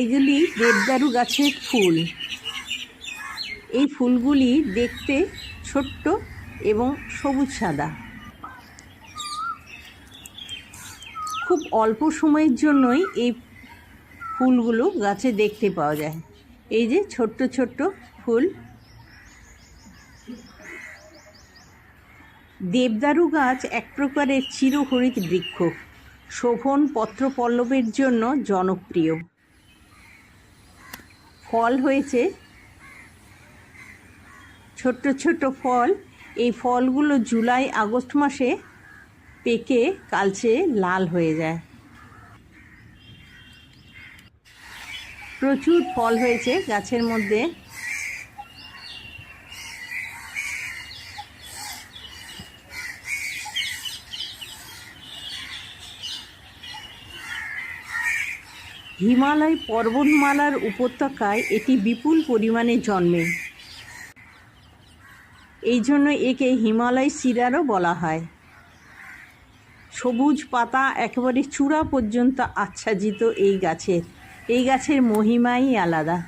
এগুলি দেবদারু গাছের ফুল। এই ফুলগুলি দেখতে ছোট্ট এবং সবুজ সাদা। খুব অল্প সময়ের জন্যই এই ফুলগুলো গাছে দেখতে পাওয়া যায়। এই যে ছোট্ট ছোট্ট ফুল। দেবদারু গাছ এক প্রকারের চিরহরিত বৃক্ষ। শোভন পত্রপল্লবের জন্য জনপ্রিয়। ফল হয়েছে। ছোট্ট ছোট ফল। এই ফলগুলো জুলাই, আগস্ট মাসে পেকে কালচে লাল হয়ে যায়। প্রচুর ফল হয়েছে গাছের মধ্যে। হিমালয় পর্বতমালার উপত্যকায় এটি বিপুল পরিমাণে জন্মে। এই জন্য একে হিমালয় শিরারও বলা হয়। সবুজ পাতা একেবারে চূড়া পর্যন্ত আচ্ছাদিত এই গাছের। এই গাছের মহিমাই আলাদা।